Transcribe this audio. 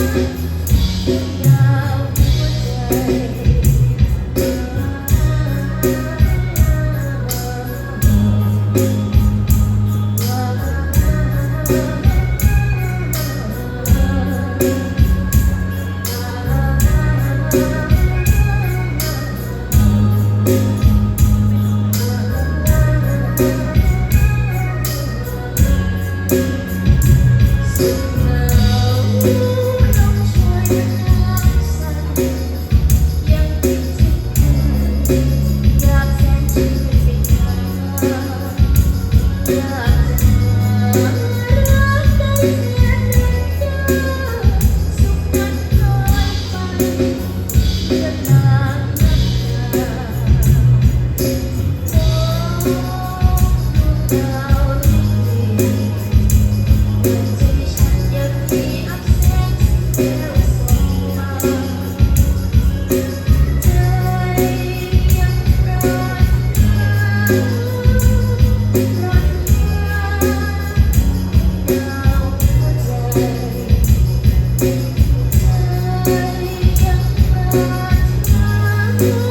าวหัวใจ ชุบ